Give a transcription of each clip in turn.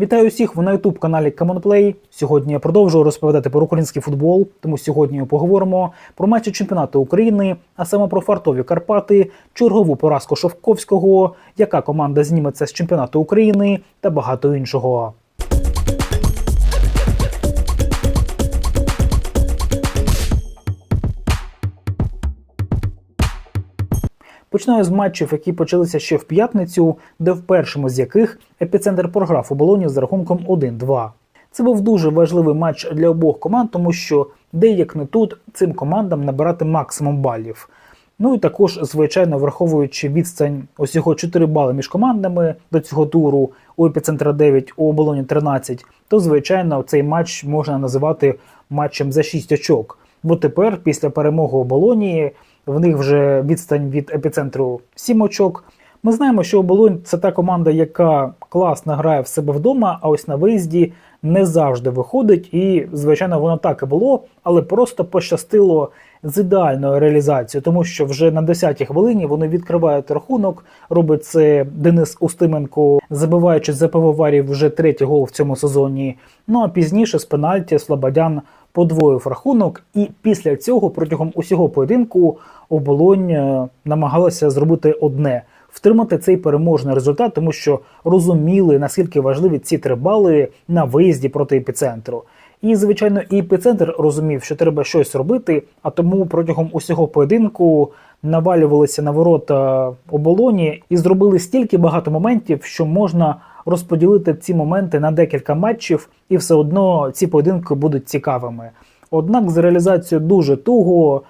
Вітаю усіх ви на youtube каналі CommonPlay. Сьогодні я продовжую розповідати про український футбол. Тому сьогодні поговоримо про матчі чемпіонату України, а саме про фартові Карпати, чергову поразку Шовковського, яка команда зніметься з чемпіонату України та багато іншого. Починаю з матчів, які почалися ще в п'ятницю, де в першому з яких епіцентр програв у Болоні з рахунком 1-2. Це був дуже важливий матч для обох команд, тому що де як не тут цим командам набирати максимум балів. Ну і також, звичайно, враховуючи відстань усього 4 бали між командами до цього туру, у епіцентра 9, у оболоні 13, то звичайно цей матч можна називати матчем за 6 очок. Бо тепер, після перемоги у Болонії, в них вже відстань від епіцентру 7 очок. Ми знаємо, що оболонь це та команда, яка класно грає в себе вдома, а ось на виїзді не завжди виходить. І, звичайно, воно так і було, але просто пощастило з ідеальною реалізацією, тому що вже на 10-й хвилині вони відкривають рахунок. Робить це Денис Устименко, забиваючи за пивоварів вже третій гол в цьому сезоні. Ну а пізніше з пенальті Слободян подвоїв рахунок, і після цього протягом усього поєдинку оболонь е, намагалася зробити одне. Втримати цей переможний результат, тому що розуміли наскільки важливі ці три бали на виїзді проти епіцентру. І, звичайно, і епіцентр розумів, що треба щось робити, а тому протягом усього поєдинку навалювалися на ворота оболоні і зробили стільки багато моментів, що можна розподілити ці моменти на декілька матчів, і все одно ці поєдинки будуть цікавими. Однак з реалізацією дуже туго.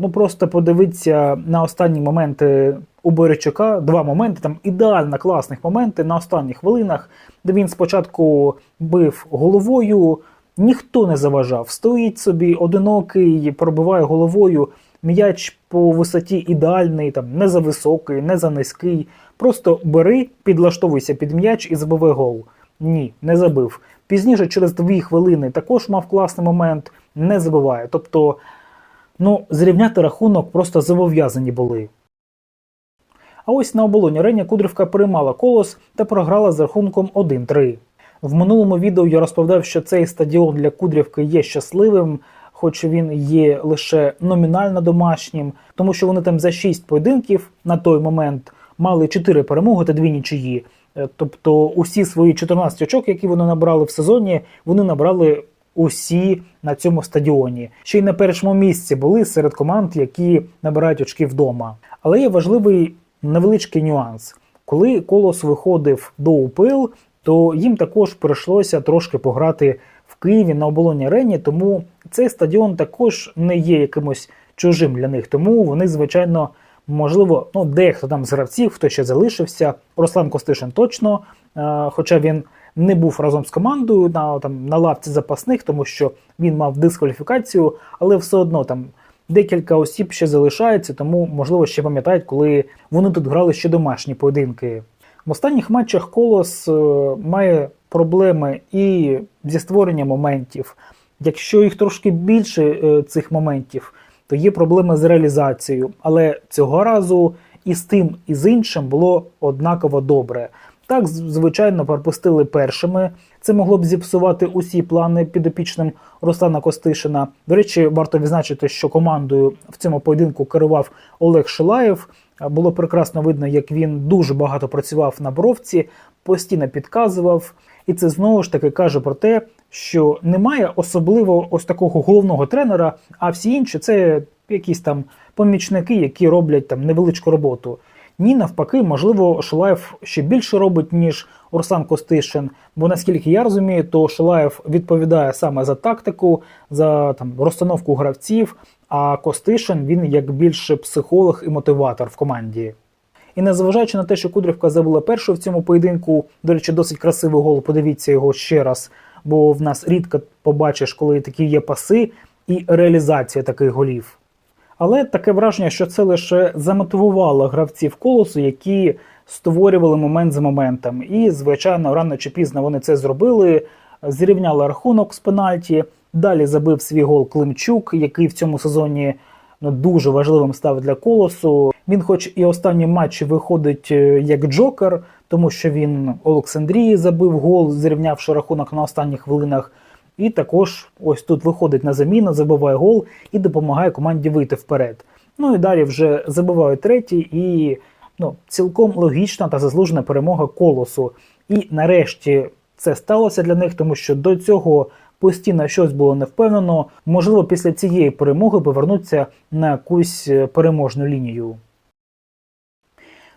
Ну просто подивіться на останні моменти у Борячука. Два моменти, там ідеально класних моменти на останніх хвилинах, де він спочатку бив головою, ніхто не заважав. Стоїть собі одинокий, пробиває головою. М'яч по висоті ідеальний, там не за високий, не за низький. Просто бери, підлаштовуйся під м'яч і забивай гол. Ні, не забив. Пізніше, через дві хвилини, також мав класний момент, не забиває. Тобто, ну, зрівняти рахунок просто зобов'язані були. А ось на оболоні арені Кудрівка приймала колос та програла з рахунком 1-3. В минулому відео я розповідав, що цей стадіон для Кудрівки є щасливим, хоч він є лише номінально домашнім, тому що вони там за 6 поєдинків на той момент мали 4 перемоги та 2 нічиї. Е, Тобто усі свої 14 очок, які вони набрали в сезоні, вони набрали усі на цьому стадіоні. Ще й на першому місці були серед команд, які набирають очки вдома. Але є важливий невеличкий нюанс. Коли колос виходив до УПЛ, то їм також прийшлося трошки пограти в Києві на оболоні арені, тому цей стадіон також не є якимось чужим для них. Тому вони, звичайно, можливо, ну дехто там з гравців, хто ще залишився. Руслан Костишин точно, е, хоча він не був разом з командою на там на лавці запасних, тому що він мав дискваліфікацію, але все одно там. Декілька осіб ще залишається, тому можливо ще пам'ятають, коли вони тут грали ще домашні поєдинки. В останніх матчах Колос е, має проблеми і зі створенням моментів. Якщо їх трошки більше е, цих моментів, то є проблеми з реалізацією. Але цього разу і з тим, і з іншим було однаково добре. Так, звичайно, пропустили першими. Це могло б зіпсувати усі плани підопічним Руслана Костишина. До речі, варто відзначити, що командою в цьому поєдинку керував Олег Шилаєв. Було прекрасно видно, як він дуже багато працював на бровці, постійно підказував. І це знову ж таки каже про те, що немає особливо ось такого головного тренера, а всі інші це якісь там помічники, які роблять там невеличку роботу. Ні, навпаки, можливо, Шилаєв ще більше робить, ніж Руслан Костишин. Бо наскільки я розумію, то Шилаєв відповідає саме за тактику, за там розстановку гравців. А Костишин він як більше психолог і мотиватор в команді. І незважаючи на те, що Кудрівка забула першу в цьому поєдинку, до речі, досить красивий гол. Подивіться його ще раз, бо в нас рідко побачиш, коли такі є паси і реалізація таких голів. Але таке враження, що це лише замотивувало гравців колосу, які створювали момент за моментом. І, звичайно, рано чи пізно вони це зробили, зрівняли рахунок з пенальті. Далі забив свій гол Климчук, який в цьому сезоні дуже важливим став для колосу. Він, хоч і останні матчі виходить е, як Джокер, тому що він Олександрії забив гол, зрівнявши рахунок на останніх хвилинах. І також ось тут виходить на заміну, забиває гол і допомагає команді вийти вперед. Ну і далі вже забиває третій, і ну, цілком логічна та заслужена перемога колосу. І нарешті це сталося для них, тому що до цього постійно щось було не впевнено. Можливо, після цієї перемоги повернуться на якусь е, переможну лінію.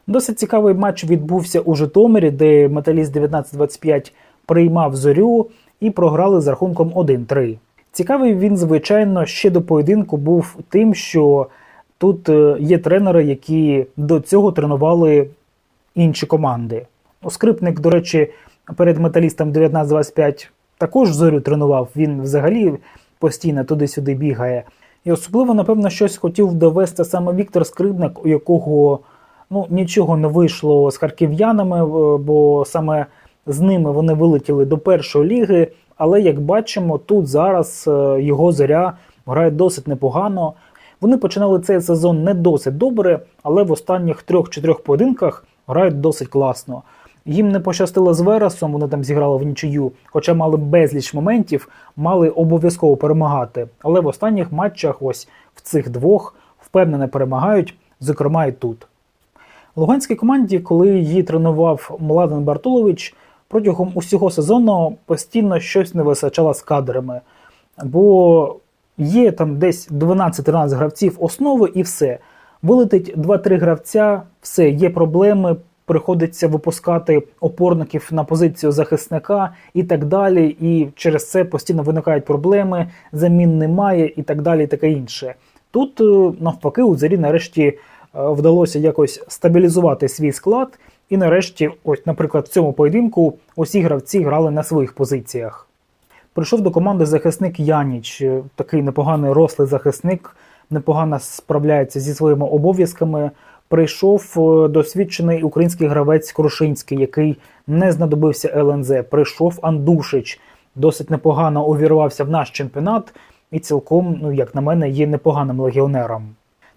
Досить цікавий матч відбувся у Житомирі, де металіст 1925 приймав зорю і програли з рахунком 1-3. Цікавий він, звичайно, ще до поєдинку був тим, що тут е, є тренери, які до цього тренували інші команди. Скрипник, до речі, перед металістом 1925 також зорю тренував. Він взагалі постійно туди-сюди бігає. І особливо, напевно, щось хотів довести саме Віктор Скрипник, у якого ну, нічого не вийшло з харків'янами, е, бо саме з ними вони вилетіли до першої ліги. Але як бачимо, тут зараз е, його зоря грає досить непогано. Вони починали цей сезон не досить добре, але в останніх трьох-чотирьох поєдинках грають досить класно. Їм не пощастило з Вересом, вони там зіграли в нічию, хоча мали безліч моментів, мали обов'язково перемагати. Але в останніх матчах, ось в цих двох, впевнено перемагають, зокрема і тут. Луганській команді, коли її тренував Младен Бартулович, протягом усього сезону постійно щось не вистачало з кадрами. Бо є там десь 12-13 гравців основи і все. Вилетить 2-3 гравця, все, є проблеми, приходиться випускати опорників на позицію захисника і так далі. І через це постійно виникають проблеми, замін немає і так далі, і таке інше. Тут, е, навпаки, у Зарі нарешті е, вдалося якось стабілізувати свій склад, і нарешті, ось, наприклад, в цьому поєдинку усі гравці грали на своїх позиціях. Прийшов до команди захисник Яніч, е, такий непоганий рослий захисник, непогано справляється зі своїми обов'язками. Прийшов е, досвідчений український гравець Крушинський, який не знадобився ЛНЗ. Прийшов Андушич, досить непогано увірвався в наш чемпіонат і цілком, ну як на мене, є непоганим легіонером.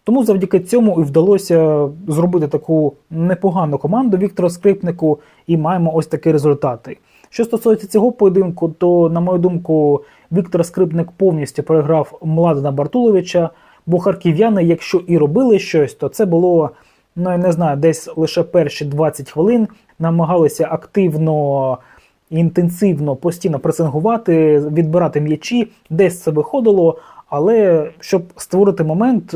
Тому завдяки цьому і вдалося зробити таку непогану команду Віктору Скрипнику, і маємо ось такі результати. Що стосується цього поєдинку, то, на мою думку, Віктор Скрипник повністю переграв Младена Бартуловича, бо харків'яни, якщо і робили щось, то це було, ну я не знаю, десь лише перші 20 хвилин намагалися активно інтенсивно постійно пресингувати, відбирати м'ячі, десь це виходило, але щоб створити момент,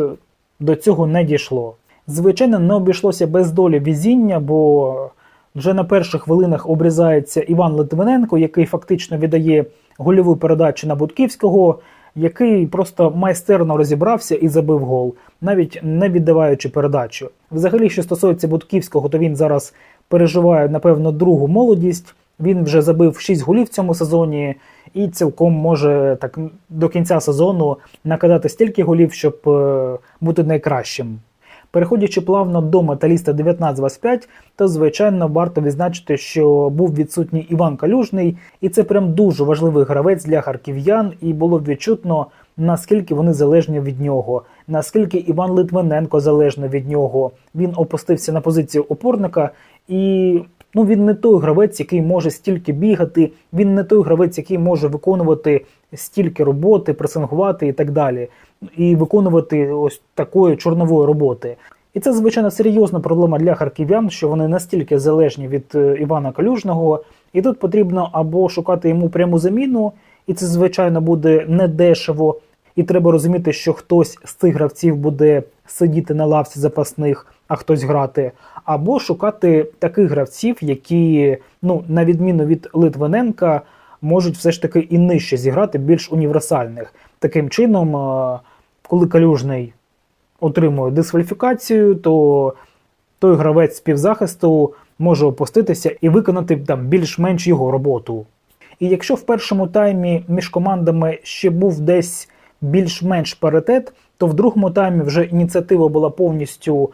до цього не дійшло. Звичайно, не обійшлося без долі візіння, бо вже на перших хвилинах обрізається Іван Литвиненко, який фактично віддає гольову передачу на Будківського, який просто майстерно розібрався і забив гол, навіть не віддаваючи передачу. Взагалі, що стосується Будківського, то він зараз переживає, напевно, другу молодість. Він вже забив 6 голів в цьому сезоні і цілком може так до кінця сезону накидати стільки голів, щоб е, бути найкращим. Переходячи плавно до металіста 1925, то звичайно варто відзначити, що був відсутній Іван Калюжний, і це прям дуже важливий гравець для харків'ян, і було відчутно, наскільки вони залежні від нього, наскільки Іван Литвиненко залежний від нього. Він опустився на позицію опорника і. Ну, він не той гравець, який може стільки бігати, він не той гравець, який може виконувати стільки роботи, пресингувати і так далі, і виконувати ось такої чорнової роботи. І це, звичайно, серйозна проблема для харків'ян, що вони настільки залежні від е, Івана Калюжного, і тут потрібно або шукати йому пряму заміну, і це, звичайно, буде недешево. І треба розуміти, що хтось з цих гравців буде сидіти на лавці запасних, а хтось грати, або шукати таких гравців, які, ну, на відміну від Литвиненка, можуть все ж таки і нижче зіграти, більш універсальних. Таким чином, е, коли калюжний отримує дискваліфікацію, то той гравець співзахисту може опуститися і виконати там більш-менш його роботу. І якщо в першому таймі між командами ще був десь більш-менш паритет, то в другому таймі вже ініціатива була повністю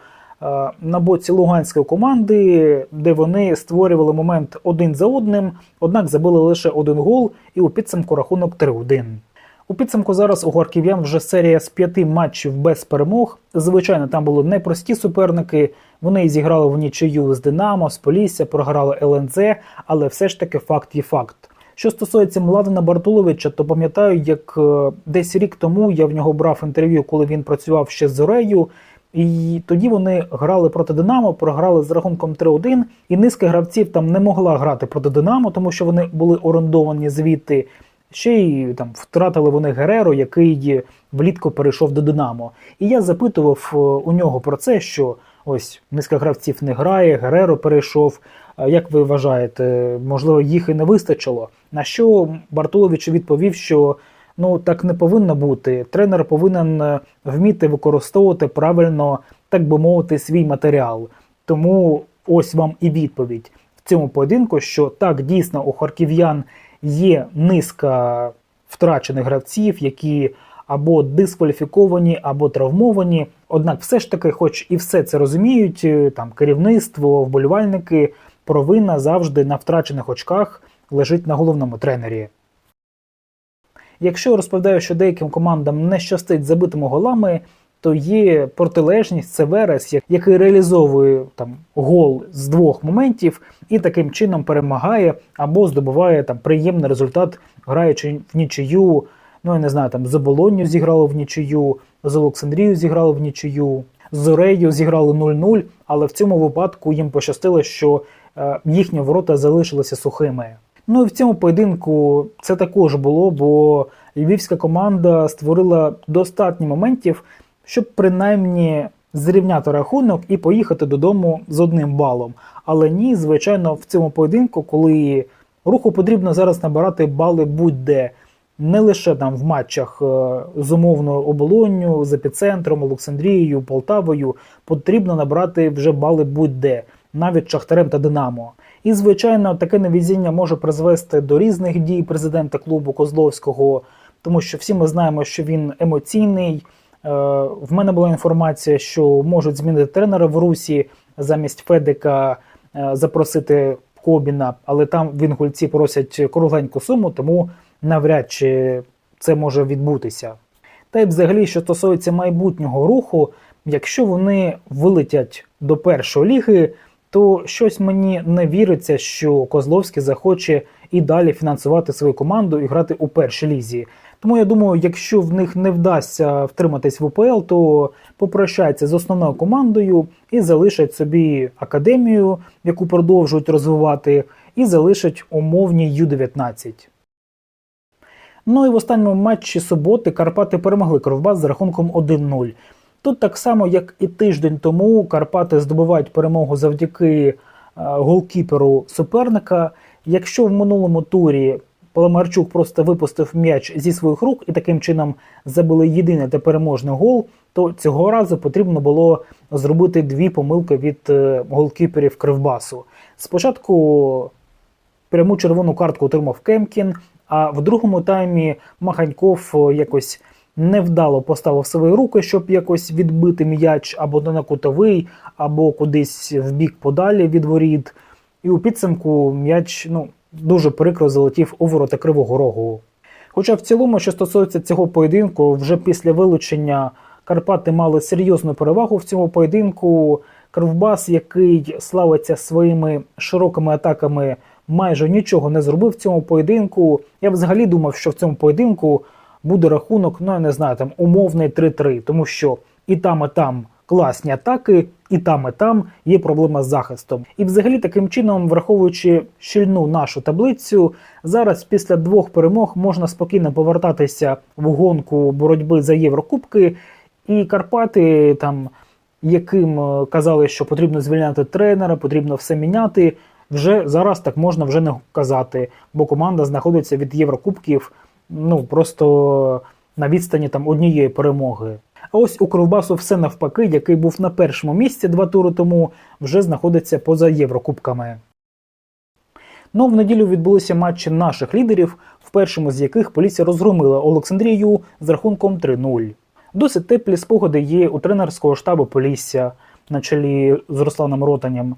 на боці луганської команди, де вони створювали момент один за одним, однак забили лише один гол, і у підсумку рахунок 3-1. У У підсумку зараз у харків'ян вже серія з п'яти матчів без перемог. Звичайно, там були непрості суперники. Вони зіграли в нічию з Динамо, з Полісся, програли ЛНЗ, але все ж таки факт є факт. Що стосується Младена Бартуловича, то пам'ятаю, як е, десь рік тому я в нього брав інтерв'ю, коли він працював ще з Зорею. І тоді вони грали проти Динамо, програли з рахунком 3-1, і низка гравців там не могла грати проти Динамо, тому що вони були орендовані звідти. Ще й там втратили вони Гереро, який влітку перейшов до Динамо. І я запитував е, у нього про це, що ось низка гравців не грає, Гереро перейшов. Як ви вважаєте, можливо, їх і не вистачило? На що Бартулович відповів, що ну так не повинно бути. Тренер повинен е, вміти використовувати правильно, так би мовити, свій матеріал. Тому ось вам і відповідь в цьому поєдинку, що так дійсно у харків'ян є низка втрачених гравців, які або дискваліфіковані, або травмовані. Однак, все ж таки, хоч і все це розуміють, е, там керівництво, вболівальники, провина завжди на втрачених очках лежить на головному тренері. Якщо я розповідаю, що деяким командам не щастить забитими голами, то є протилежність, це Верес, який реалізовує там гол з двох моментів і таким чином перемагає або здобуває там приємний результат, граючи в нічию. Ну я не знаю, там з Оболонню зіграли в нічию, з Олександрією зіграли в нічию, з Зорею зіграли 0-0, але в цьому випадку їм пощастило, що е, їхні ворота залишилися сухими. Ну і в цьому поєдинку це також було, бо львівська команда створила достатньо моментів, щоб принаймні зрівняти рахунок і поїхати додому з одним балом. Але ні, звичайно, в цьому поєдинку, коли руху потрібно зараз набирати бали будь-де, не лише там в матчах е, з умовною оболонню, з епіцентром, Олександрією, Полтавою, потрібно набрати вже бали будь-де, навіть Шахтарем та Динамо. І, звичайно, таке невезіння може призвести до різних дій президента клубу Козловського, тому що всі ми знаємо, що він емоційний. Е, В мене була інформація, що можуть змінити тренера в Русі замість Федека е, запросити Кобіна, але там в Інгульці просять кругленьку суму, тому навряд чи це може відбутися. Та й взагалі, що стосується майбутнього руху, якщо вони вилетять до першої ліги, то щось мені не віриться, що Козловський захоче і далі фінансувати свою команду і грати у першій лізі. Тому я думаю, якщо в них не вдасться втриматись в УПЛ, то попрощаються з основною командою і залишать собі академію, яку продовжують розвивати, і залишать умовні Ю-19. Ну і в останньому матчі суботи Карпати перемогли Кровбас з рахунком 1-0. Тут так само, як і тиждень тому, Карпати здобувають перемогу завдяки е, голкіперу суперника. Якщо в минулому турі Паламарчук просто випустив м'яч зі своїх рук і таким чином забили єдиний та переможний гол, то цього разу потрібно було зробити дві помилки від е, голкіперів Кривбасу. Спочатку пряму червону картку отримав Кемкін, а в другому таймі Маханьков е, якось невдало поставив свої руки, щоб якось відбити м'яч або на кутовий, або кудись в бік подалі від воріт. І у підсумку м'яч ну, дуже прикро залетів у ворота Кривого Рогу. Хоча в цілому, що стосується цього поєдинку, вже після вилучення Карпати мали серйозну перевагу в цьому поєдинку. Кривбас, який славиться своїми широкими атаками, майже нічого не зробив в цьому поєдинку. Я взагалі думав, що в цьому поєдинку буде рахунок, ну я не знаю, там умовний 3-3, тому що і там, і там класні атаки, і там, і там є проблема з захистом. І взагалі таким чином, враховуючи щільну нашу таблицю, зараз після двох перемог можна спокійно повертатися в гонку боротьби за Єврокубки, і Карпати там. Яким е, казали, що потрібно звільняти тренера, потрібно все міняти. Вже зараз так можна вже не казати, бо команда знаходиться від Єврокубків ну просто на відстані там однієї перемоги. А ось у Кривбасу все навпаки, який був на першому місці два тури тому, вже знаходиться поза Єврокубками. Ну, в неділю відбулися матчі наших лідерів, в першому з яких поліція розгромила Олександрію з рахунком 3-0. Досить теплі спогади є у тренерського штабу Полісся на чолі з Русланом Ротанем.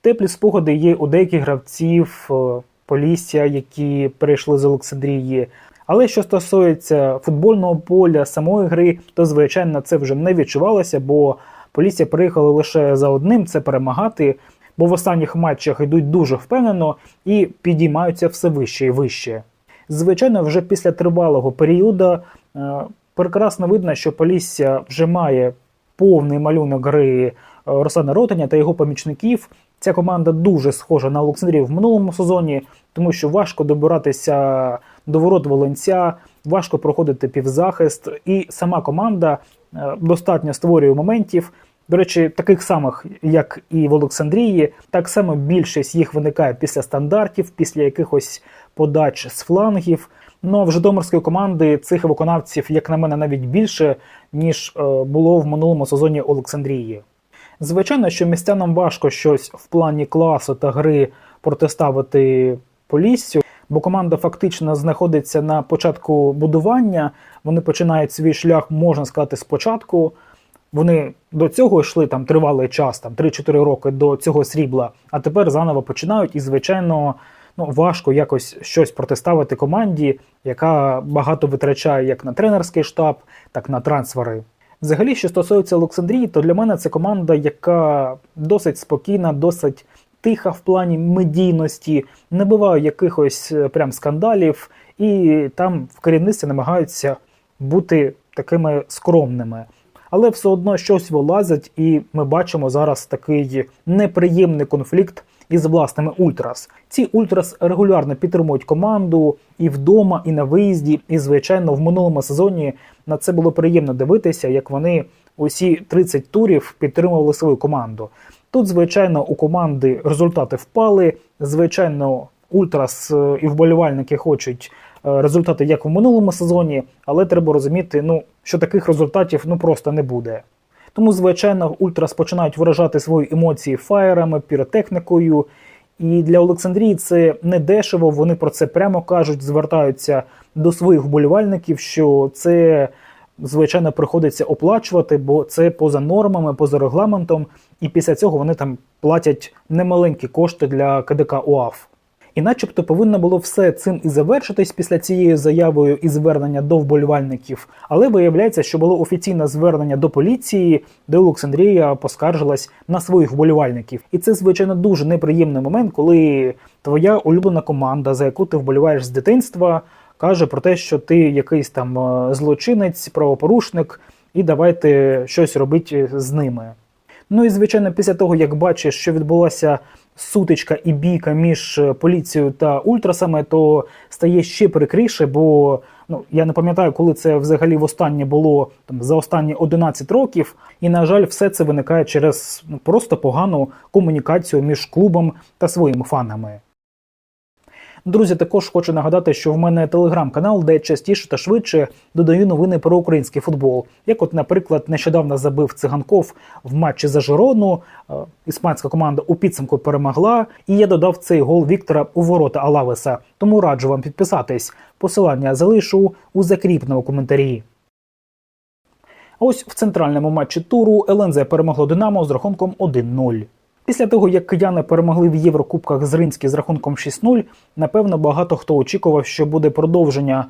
Теплі спогади є у деяких гравців е, Полісся, які перейшли з Олександрії. Але що стосується футбольного поля, самої гри, то звичайно це вже не відчувалося, бо поліція приїхала лише за одним це перемагати, бо в останніх матчах йдуть дуже впевнено і підіймаються все вище і вище. Звичайно, вже після тривалого періоду е, прекрасно видно, що Полісся вже має повний малюнок гри е, Руслана Ротаня та його помічників. Ця команда дуже схожа на Олександрію в минулому сезоні, тому що важко добиратися до ворот Волонця, важко проходити півзахист, і сама команда е, достатньо створює моментів. До речі, таких самих, як і в Олександрії, так само більшість їх виникає після стандартів, після якихось подач з флангів. Ну а в Житомирської команди цих виконавців, як на мене, навіть більше, ніж е, було в минулому сезоні Олександрії. Звичайно, що містянам важко щось в плані класу та гри протиставити Поліссю, бо команда фактично знаходиться на початку будування. Вони починають свій шлях, можна сказати, спочатку. Вони до цього йшли там тривалий час, там 3-4 роки до цього срібла, а тепер заново починають, і, звичайно, ну, важко якось щось протиставити команді, яка багато витрачає як на тренерський штаб, так на трансфери. Взагалі, що стосується Олександрії, то для мене це команда, яка досить спокійна, досить тиха в плані медійності, не буває якихось е, прям скандалів, і там в керівництві намагаються бути такими скромними. Але все одно щось вилазить, і ми бачимо зараз такий неприємний конфлікт із власними Ультрас. Ці Ультрас регулярно підтримують команду і вдома, і на виїзді. І, звичайно, в минулому сезоні на це було приємно дивитися, як вони усі 30 турів підтримували свою команду. Тут, звичайно, у команди результати впали. Звичайно, Ультрас е, і вболівальники хочуть е, результати як в минулому сезоні, але треба розуміти, ну що таких результатів ну просто не буде. Тому, звичайно, Ультрас починають виражати свої емоції фаєрами, піротехнікою. І для Олександрії це не дешево. Вони про це прямо кажуть, звертаються до своїх вболівальників, що це звичайно приходиться оплачувати, бо це поза нормами, поза регламентом. І після цього вони там платять немаленькі кошти для КДК УАФ. І начебто повинно було все цим і завершитись після цієї заявою і звернення до вболівальників. Але виявляється, що було офіційне звернення до поліції, де Олександрія поскаржилась на своїх вболівальників. І це, звичайно, дуже неприємний момент, коли твоя улюблена команда, за яку ти вболіваєш з дитинства, каже про те, що ти якийсь там е, злочинець, правопорушник, і давайте щось робити з ними. Ну і звичайно, після того, як бачиш, що відбулася сутичка і бійка між е, поліцією та ультрасами, то стає ще прикріше, бо ну я не пам'ятаю, коли це взагалі востаннє було там за останні 11 років. І на жаль, все це виникає через ну просто погану комунікацію між клубом та своїми фанами. Друзі, також хочу нагадати, що в мене телеграм-канал, де частіше та швидше додаю новини про український футбол. Як, от, наприклад, нещодавно забив циганков в матчі за Жирону, е, іспанська команда у підсумку перемогла, і я додав цей гол Віктора у ворота Алавеса. Тому раджу вам підписатись. Посилання залишу у закріпному коментарі. Ось в центральному матчі туру ЛНЗ перемогло Динамо з рахунком 1-0. Після того, як кияни перемогли в Єврокубках з Ринський з рахунком 6-0, напевно, багато хто очікував, що буде продовження,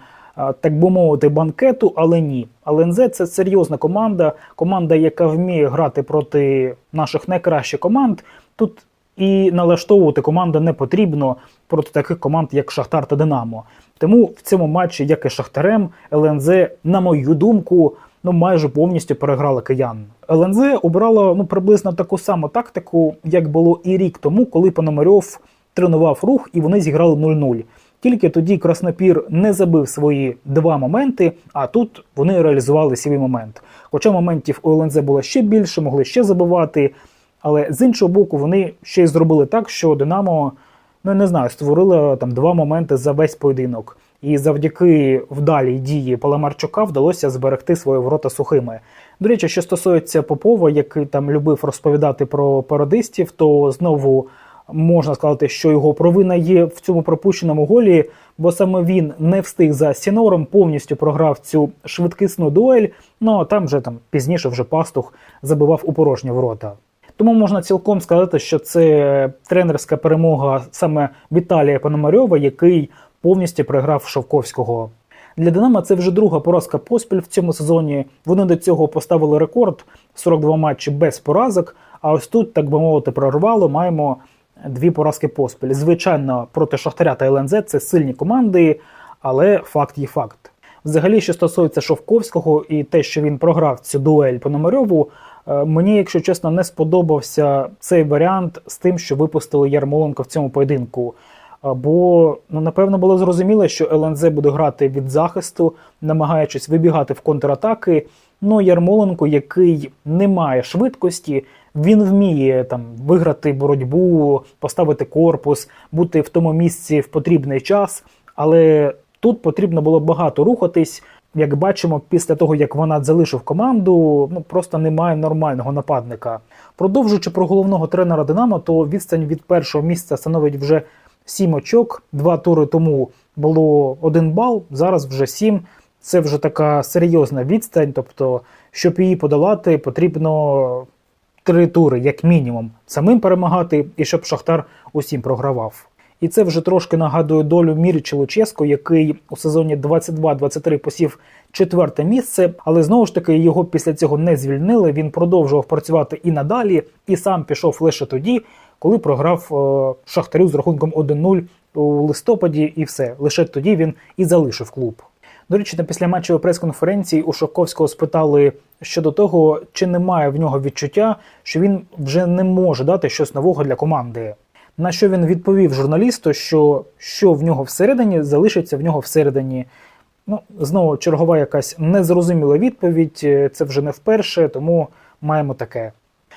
так би мовити, банкету, але ні. ЛНЗ це серйозна команда, команда, яка вміє грати проти наших найкращих команд. Тут і налаштовувати команду не потрібно проти таких команд, як Шахтар та Динамо. Тому в цьому матчі, як і Шахтарем, ЛНЗ, на мою думку, ну майже повністю переграла киян. ЛНЗ обрала ну приблизно таку саму тактику, як було і рік тому, коли Пономарьов тренував рух і вони зіграли 0-0. Тільки тоді Краснопір не забив свої два моменти, а тут вони реалізували свій момент. Хоча моментів у ЛНЗ було ще більше, могли ще забивати. Але з іншого боку, вони ще й зробили так, що Динамо, ну не знаю, створило там два моменти за весь поєдинок. І завдяки вдалій дії Паламарчука вдалося зберегти свої ворота сухими. До речі, що стосується Попова, який там любив розповідати про пародистів, то знову можна сказати, що його провина є в цьому пропущеному голі, бо саме він не встиг за Сінором, повністю програв цю швидкісну дуель. Ну а там вже там пізніше вже пастух забивав у порожні ворота. Тому можна цілком сказати, що це тренерська перемога саме Віталія Пономарьова, який повністю приграв Шовковського. Для Динамо це вже друга поразка поспіль в цьому сезоні. Вони до цього поставили рекорд 42 матчі без поразок. А ось тут, так би мовити, прорвало. Маємо дві поразки поспіль. Звичайно, проти Шахтаря та ЛНЗ це сильні команди, але факт є факт. Взагалі, що стосується Шовковського і те, що він програв цю дуель по Номерьову, е, мені, якщо чесно, не сподобався цей варіант з тим, що випустили Ярмоленко в цьому поєдинку. Бо ну напевно було зрозуміло, що ЛНЗ буде грати від захисту, намагаючись вибігати в контратаки. Ну Ярмоленко, який не має швидкості, він вміє там виграти боротьбу, поставити корпус, бути в тому місці в потрібний час. Але тут потрібно було багато рухатись. Як бачимо, після того як вона залишив команду, ну просто немає нормального нападника. Продовжуючи про головного тренера Динамо, то відстань від першого місця становить вже 7 очок. Два тури тому було один бал, зараз вже 7. Це вже така серйозна відстань. Тобто, щоб її подолати, потрібно три тури, як мінімум, самим перемагати, і щоб Шахтар усім програвав. І це вже трошки нагадує долю Міріча Луческо, який у сезоні 22-23 посів четверте місце, але знову ж таки його після цього не звільнили. Він продовжував працювати і надалі, і сам пішов лише тоді, коли програв е, Шахтарю з рахунком 1-0 у листопаді, і все. Лише тоді він і залишив клуб. До речі, на післяматчевій прес-конференції у Шовковського спитали щодо того, чи немає в нього відчуття, що він вже не може дати щось нового для команди. На що він відповів журналісту, що що в нього всередині залишиться в нього всередині. Ну, знову чергова якась незрозуміла відповідь. Це вже не вперше, тому маємо таке.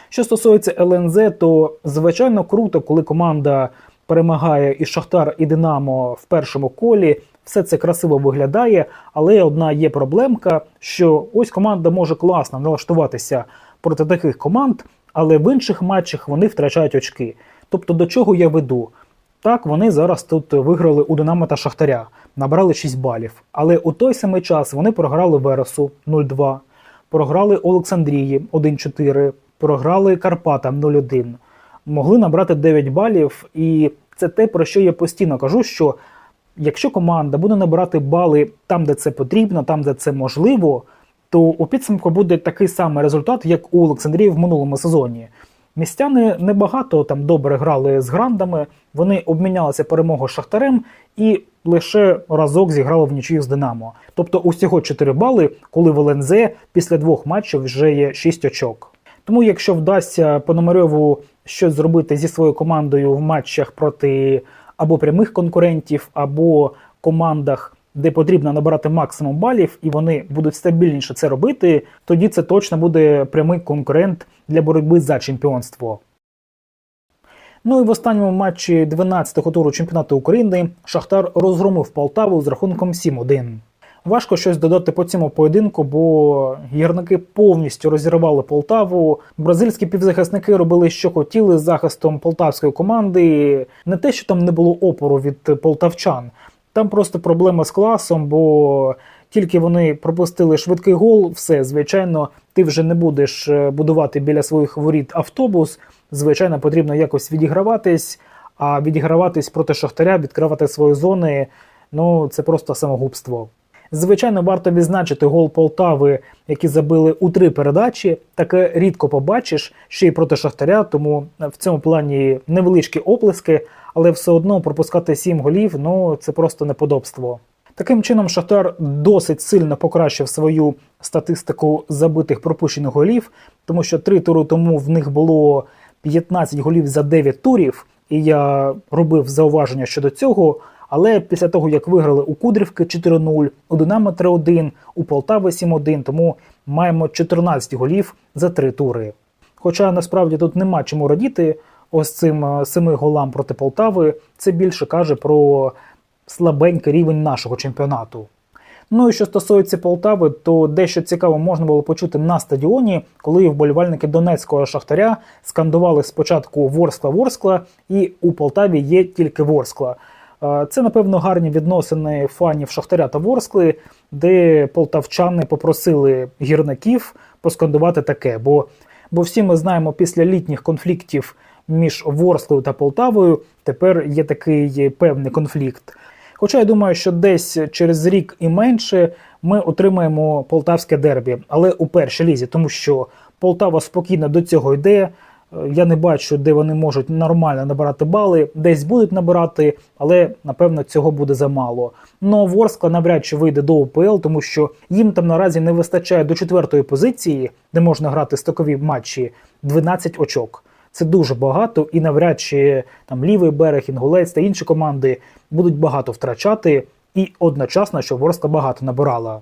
Що стосується ЛНЗ, то звичайно круто, коли команда перемагає і Шахтар, і Динамо в першому колі. Все це красиво виглядає, але одна є проблемка, що ось команда може класно налаштуватися проти таких команд, але в інших матчах вони втрачають очки. Тобто, до чого я веду? Так, вони зараз тут виграли у Динамо та Шахтаря, набрали 6 балів. Але у той самий час вони програли Вересу 0-2, програли Олександрії 1-4, програли Карпатам 0-1. Могли набрати 9 балів, і це те, про що я постійно кажу, що якщо команда буде набирати бали там, де це потрібно, там, де це можливо, то у підсумку буде такий самий результат, як у Олександрії в минулому сезоні. Містяни небагато там добре грали з грандами, вони обмінялися перемогою з Шахтарем і лише разок зіграли в нічию з Динамо. Тобто усього 4 бали, коли в ЛНЗ після двох матчів вже є 6 очок. Тому, якщо вдасться Пономарьову щось зробити зі своєю командою в матчах проти або прямих конкурентів, або командах, де потрібно набирати максимум балів, і вони будуть стабільніше це робити, тоді це точно буде прямий конкурент для боротьби за чемпіонство. Ну і в останньому матчі 12-го туру чемпіонату України Шахтар розгромив Полтаву з рахунком 7-1. Важко щось додати по цьому поєдинку, бо гірники повністю розірвали Полтаву. Бразильські півзахисники робили, що хотіли з захистом полтавської команди. Не те, що там не було опору від полтавчан, там просто проблема з класом, бо тільки вони пропустили швидкий гол, все, звичайно, ти вже не будеш будувати біля своїх воріт автобус. Звичайно, потрібно якось відіграватись, а відіграватись проти Шахтаря, відкривати свої зони ну це просто самогубство. Звичайно, варто відзначити гол Полтави, які забили у три передачі. Таке рідко побачиш ще й проти Шахтаря, тому в цьому плані невеличкі оплески, але все одно пропускати сім голів ну це просто неподобство. Таким чином, Шахтар досить сильно покращив свою статистику забитих пропущених голів, тому що три тури тому в них було 15 голів за 9 турів, і я робив зауваження щодо цього. Але після того, як виграли у Кудрівки 4-0, у Динамо 3-1, у Полтави 7-1, тому маємо 14 голів за три тури. Хоча насправді тут нема чому радіти, ось цим семи голам проти Полтави, це більше каже про слабенький рівень нашого чемпіонату. Ну і що стосується Полтави, то дещо цікаво можна було почути на стадіоні, коли вболівальники Донецького шахтаря скандували спочатку Ворскла-Ворскла, і у Полтаві є тільки Ворскла. Це, напевно, гарні відносини фанів Шахтаря та Ворскли, де полтавчани попросили гірників поскандувати таке. Бо бо всі ми знаємо, після літніх конфліктів між Ворсклою та Полтавою тепер є такий певний конфлікт. Хоча я думаю, що десь через рік і менше ми отримаємо полтавське дербі, але у першій лізі, тому що Полтава спокійно до цього йде. Я не бачу, де вони можуть нормально набирати бали, десь будуть набирати, але напевно цього буде замало. Но Ворскла навряд чи вийде до УПЛ, тому що їм там наразі не вистачає до четвертої позиції, де можна грати стокові матчі, 12 очок. Це дуже багато, і навряд чи там лівий берег, інгулець та інші команди будуть багато втрачати, і одночасно, що Ворскла багато набирала.